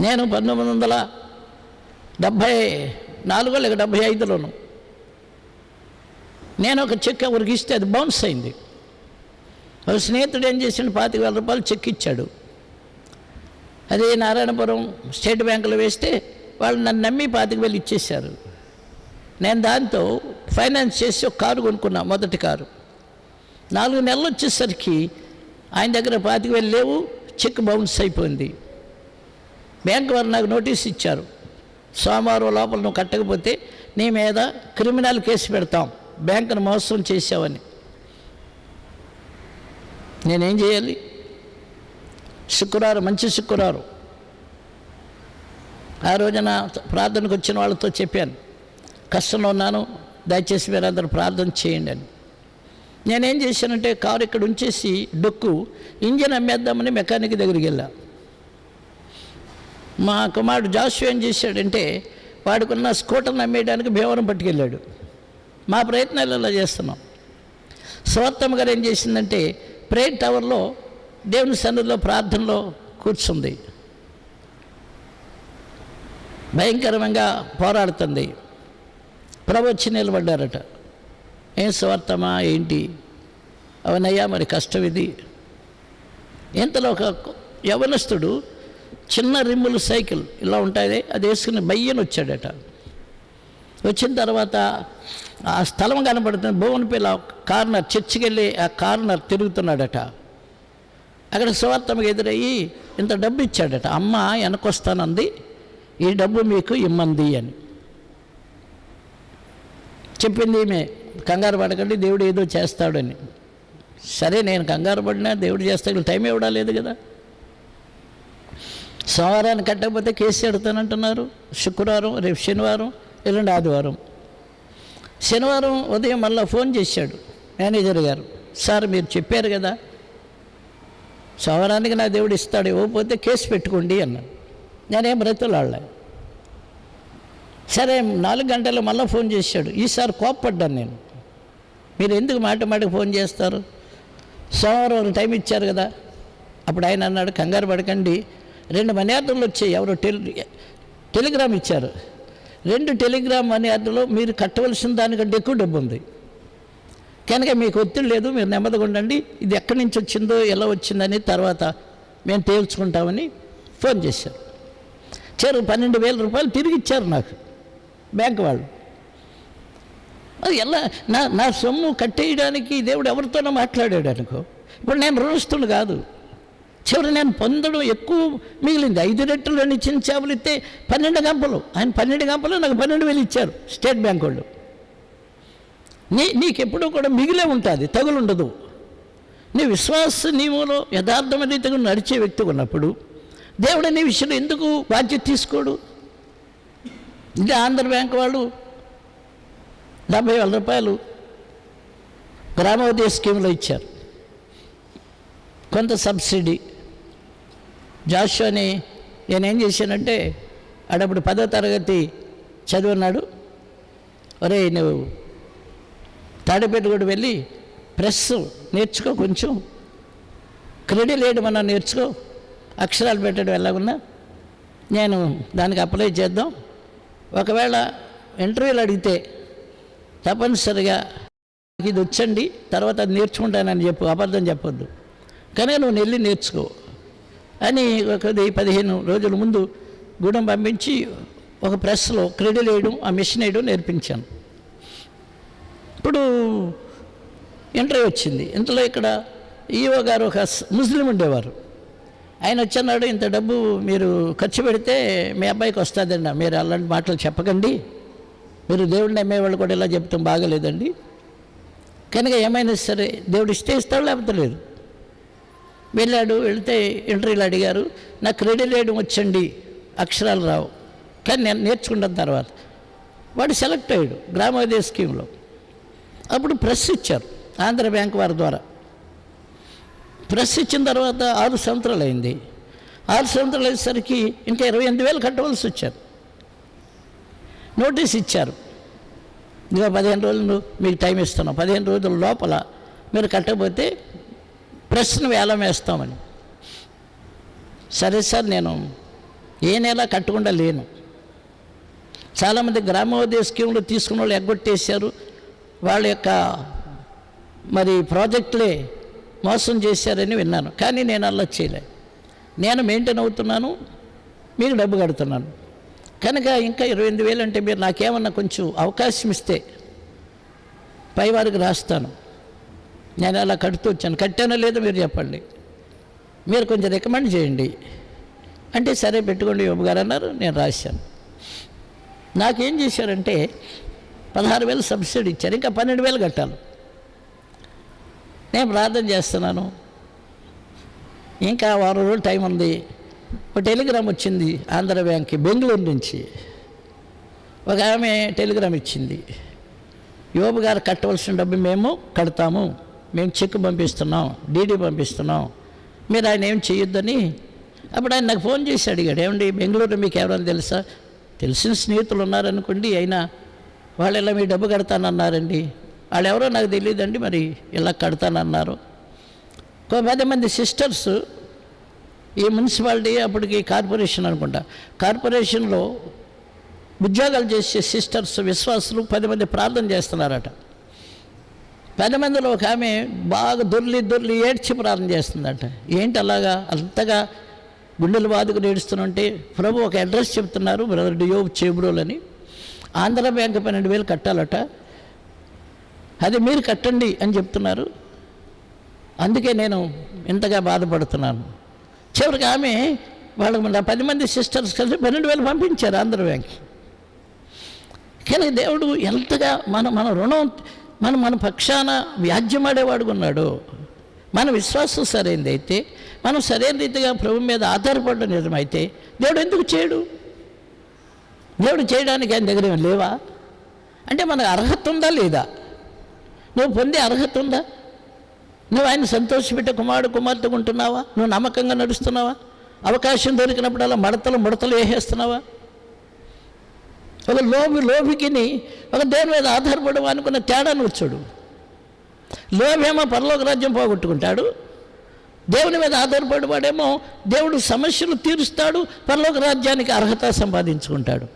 నేను పంతొమ్మిది వందల డెబ్భై నాలుగో లేక డెబ్భై ఐదులోను. నేను ఒక చెక్ ఎవరికి ఇస్తే అది బౌన్స్ అయింది. ఒక స్నేహితుడు ఏం చేసిండు పాతిక వేల రూపాయలు చెక్ ఇచ్చాడు. అది నారాయణపురం స్టేట్ బ్యాంకులో వేస్తే వాళ్ళు నన్ను నమ్మి పాతిక వేలు ఇచ్చేశారు. నేను దాంతో ఫైనాన్స్ చేసి ఒక కారు కొనుక్కున్నా మొదటి కారు. నాలుగు నెలలు వచ్చేసరికి ఆయన దగ్గర పాతిక వేలు లేవు చెక్ బౌన్స్ అయిపోయింది. బ్యాంక్ వారు నాకు నోటీస్ ఇచ్చారు. సోమవారం లోపల నువ్వు కట్టకపోతే నీ మీద క్రిమినల్ కేసు పెడతాం. బ్యాంకును మోసం చేసావని నేనేం చేయాలి? శుక్రవారం మంచి శుక్రవారం. ఆ రోజున ప్రార్థనకు వచ్చిన వాళ్ళతో చెప్పాను. కష్టంలో ఉన్నాను దయచేసి మీరు ప్రార్థన చేయండి అని. నేనేం చేశానంటే కారు ఇక్కడ ఉంచేసి డొక్కు ఇంజిన్ అమ్మేద్దామని మెకానిక్ దగ్గరికి వెళ్ళాను మా కుమారుడు జాషు ఏం చేశాడంటే వాడుకున్న స్కూటర్ని అమ్మేయడానికి భీమవరం పట్టుకెళ్ళాడు. మా ప్రయత్నాలు ఇలా చేస్తున్నాం. స్వార్థమ్మ గారు ఏం చేసిందంటే ప్రేయర్ టవర్లో దేవుని సన్నిధిలో ప్రార్థనలో కూర్చుంది. భయంకరంగా పోరాడుతుంది. ప్రభు వచ్చి నిలబడ్డారట. ఏం స్వార్థమా ఏంటి? అవనయ్యా మరి కష్టం ఇది. ఇంతలో ఒక యవనస్తుడు చిన్న రిమ్ములు సైకిల్ ఇలా ఉంటుంది అది వేసుకుని బయ్యని వచ్చాడట. వచ్చిన తర్వాత ఆ స్థలం కనపడుతుంది భువనపల్లి కార్నర్ చర్చికి వెళ్ళి ఆ కార్నర్ తిరుగుతున్నాడట. అక్కడ సువార్తమ్మకి ఎదురయ్యి ఇంత డబ్బు ఇచ్చాడట అమ్మ వెనకొస్తానంది ఈ డబ్బు మీకు ఇమ్మంది అని. చెప్పింది ఈమె కంగారు పడకండి దేవుడు ఏదో చేస్తాడని. సరే నేను కంగారు పడినా దేవుడు చేస్తాడు టైం ఇవ్వడా లేదు కదా. సోమవారాన్ని కట్టకపోతే కేసు పెడతానంటున్నారు శుక్రవారం రేపు శనివారం ఎల్లుండి ఆదివారం. శనివారం ఉదయం మళ్ళీ ఫోన్ చేశాడు మేనేజర్ గారు. సార్ మీరు చెప్పారు కదా సోమవారానికి నా దేవుడు ఇస్తాడు ఇవ్వకపోతే కేసు పెట్టుకోండి అన్నాడు. నేనేం బ్రతులాడలే సరే నాలుగు గంటలు మళ్ళీ ఫోన్ చేశాడు. ఈసారి కోప్పడ్డాను నేను. మీరు ఎందుకు మాట మాటకు ఫోన్ చేస్తారు? సోమవారం టైం ఇచ్చారు కదా అప్పుడు ఆయన అన్నాడు కంగారు పడకండి రెండు మనీ ఆర్డర్లు వచ్చాయి. ఎవరో టెలి టెలిగ్రామ్ ఇచ్చారు. రెండు టెలిగ్రామ్ మనీ మీరు కట్టవలసిన దానికంటే ఎక్కువ డబ్బు ఉంది. కనుక మీకు ఒత్తిడి లేదు మీరు నెమ్మదిగా ఉండండి. ఇది ఎక్కడి నుంచి వచ్చిందో ఎలా వచ్చిందని తర్వాత మేము తేల్చుకుంటామని ఫోన్ చేశారు. చేరు పన్నెండు వేల రూపాయలు తిరిగి ఇచ్చారు నాకు బ్యాంక్ వాళ్ళు. అది ఎలా నా నా సొమ్ము కట్టేయడానికి దేవుడు ఎవరితోనో మాట్లాడాడు అనుకో. ఇప్పుడు నేను రుణస్తుడు కాదు. చివరి నేను పొందడం ఎక్కువ మిగిలింది. ఐదు రెట్లు రెండు చిన్న చేపలు ఇస్తే పన్నెండు గంపలు. ఆయన పన్నెండు గంపలు నాకు పన్నెండు వేలు ఇచ్చారు స్టేట్ బ్యాంక్ వాళ్ళు. నీ నీకెప్పుడూ కూడా మిగిలే ఉంటుంది తగులుండదు. నీ విశ్వాస నీవులో యథార్థమైన రీతిగా నడిచే వ్యక్తి ఉన్నప్పుడు దేవుడు నీ విషయంలో ఎందుకు బాధ్యత తీసుకోడు? ఇంకా ఆంధ్ర బ్యాంక్ వాళ్ళు డెబ్బై వేల రూపాయలు గ్రామోదయ స్కీమ్లో ఇచ్చారు. కొంత సబ్సిడీ జాషుని నేనేం చేశానంటే ఆడప్పుడు పదో తరగతి చదివినాడు ఒరే నువ్వు తాడిపేట కూడా వెళ్ళి ప్రెస్ నేర్చుకో కొంచెం. క్రెడిట్ వేయడం అన్నా నేర్చుకో. అక్షరాలు పెట్టడం ఎలాగున్నా నేను దానికి అప్లై చేద్దాం. ఒకవేళ ఇంటర్వ్యూలు అడిగితే తప్పనిసరిగా "నాకు ఇది వచ్చండి తర్వాత అది నేర్చుకుంటానని చెప్పు అబద్ధం చెప్పొద్దు. కానీ నువ్వు వెళ్ళి నేర్చుకో. అని ఒక పదిహేను రోజుల ముందు గూడెం పంపించి ఒక ప్రెస్లో క్రీడలు వేయడం ఆ మిషన్ వేయడం నేర్పించాను. ఇప్పుడు ఇంటర్వ్యూ వచ్చింది. ఇంతలో ఇక్కడ ఈఓ గారు ఒక ముస్లిం ఉండేవారు. ఆయన వచ్చన్నాడు ఇంత డబ్బు మీరు ఖర్చు పెడితే మీ అబ్బాయికి వస్తుందండి. మీరు అలాంటి మాటలు చెప్పకండి. మీరు దేవుడిని నమ్మేవాళ్ళు కూడా ఇలా చెప్తాం బాగలేదండి. కనుక ఏమైనా సరే దేవుడు ఇస్తే ఇస్తాడు లేకపోతే లేదు. వెళ్ళాడు వెళితే ఇంటర్వ్యూలు అడిగారు నాకు క్రెడిట్ వేయడం వచ్చండి అక్షరాలు రావు. కానీ నేను నేర్చుకున్న తర్వాత. వాడు సెలెక్ట్ అయ్యాడు గ్రామోదయ స్కీమ్లో. అప్పుడు ప్రెస్ ఇచ్చారు ఆంధ్ర బ్యాంక్ వారి ద్వారా. ప్రెస్ ఇచ్చిన తర్వాత ఆరు సంవత్సరాలు అయింది. ఆరు సంవత్సరాలు అయ్యేసరికి ఇంకా ఇరవై ఎనిమిది వేలు కట్టవలసి వచ్చారు. నోటీస్ ఇచ్చారు. ఇదిగో పదిహేను రోజులు మీకు టైం ఇస్తున్నాం. పదిహేను రోజుల లోపల మీరు కట్టకపోతే ప్రశ్న వేలం వేస్తామని. సరే సార్ నేను ఏ నెల కట్టకుండా లేను. చాలామంది గ్రామోదయ స్కీములు తీసుకున్న వాళ్ళు ఎగ్గొట్టేశారు. వాళ్ళ యొక్క మరి ప్రాజెక్టులే మోసం చేశారని విన్నాను. కానీ నేను అలా చేయలే. నేను మెయింటైన్ అవుతున్నాను మీకు డబ్బు కడుతున్నాను. కనుక ఇంకా ఇరవై ఎనిమిది వేలు అంటే మీరు నాకేమన్నా కొంచెం అవకాశం ఇస్తే పైవారికి రాస్తాను. నేను అలా కడుతూ వచ్చాను. కట్టానో లేదో మీరు చెప్పండి. మీరు కొంచెం రికమెండ్ చేయండి. అంటే సరే పెట్టుకోండి యోబు గారు అన్నారు నేను రాశాను. నాకేం చేశారంటే పదహారు వేలు సబ్సిడీ ఇచ్చారు ఇంకా పన్నెండు వేలు కట్టాలి నేను ప్రార్థన చేస్తున్నాను. ఇంకా వారం రోజులు టైం ఉంది. ఒక టెలిగ్రామ్ వచ్చింది ఆంధ్ర బ్యాంక్కి బెంగళూరు నుంచి. ఒక ఆమె టెలిగ్రామ్ ఇచ్చింది. యోబు గారు కట్టవలసిన డబ్బు మేము కడతాము. మేము చెక్ పంపిస్తున్నాం డీడీ పంపిస్తున్నాం. మీరు ఆయన ఏం చేయొద్దని? అప్పుడు ఆయన నాకు ఫోన్ చేసి అడిగాడు ఏమండి బెంగళూరు మీకు ఎవరైనా తెలుసా? తెలిసిన స్నేహితులు ఉన్నారనుకోండి అయినా వాళ్ళు ఇలా మీ డబ్బు కడతానన్నారండి? వాళ్ళు ఎవరో నాకు తెలియదండి మరి ఇలా కడతానన్నారు? ఒక పది మంది సిస్టర్స్ ఈ మున్సిపాలిటీ అప్పటికి కార్పొరేషన్ అనుకుంటా కార్పొరేషన్లో ఉద్యోగాలు చేసే సిస్టర్స్ విశ్వాసులు పది మంది ప్రార్థన చేస్తున్నారట. పది మందిలో ఒక ఆమె బాగా దొర్లి దొర్లి ఏడ్చి ప్రార్థన చేస్తుందట. ఏంటి అలాగా? అంతగా గుండెలు బాదుకుని ఏడుస్తుంటే ప్రభు ఒక అడ్రస్ చెప్తున్నారు బ్రదర్ డియో చేబ్రోలని ఆంధ్ర బ్యాంక్ పన్నెండు వేలు కట్టాలట. అది మీరు కట్టండి అని చెప్తున్నారు. అందుకే నేను ఇంతగా బాధపడుతున్నాను. చివరికి ఆమె వాళ్ళకు పది మంది సిస్టర్స్ కలిసి పన్నెండు వేలు పంపించారు ఆంధ్ర బ్యాంక్కి. కానీ దేవుడు ఎంతగా మన మన రుణం మన మన పక్షాన వ్యాజ్యమాడేవాడు ఉన్నాడు మన విశ్వాసం సరైనది అయితే మనం సరైన రీతిగా ప్రభు మీద ఆధారపడడం నిజమైతే దేవుడు ఎందుకు చేయడు? దేవుడు చేయడానికి ఆయన దగ్గర లేవా? అంటే మనకు అర్హత ఉందా లేదా? నువ్వు పొందే అర్హత ఉందా? నువ్వు ఆయన సంతోషపెట్టే కుమారుడు కుమార్తె ఉంటున్నావా? నువ్వు నమ్మకంగా నడుస్తున్నావా? అవకాశం దొరికినప్పుడల్లా మడతలు ముడతలు వేసేస్తున్నావా? ఒక లోబి లోబికిని ఒక దేవుని మీద ఆధారపడడం అనుకున్న తేడాను వచ్చాడు లోభేమో పరలోక రాజ్యం పోగొట్టుకుంటాడు దేవుని మీద ఆధారపడేవాడేమో దేవుడు సమస్యలు తీరుస్తాడు పరలోక రాజ్యానికి అర్హత సంపాదించుకుంటాడు.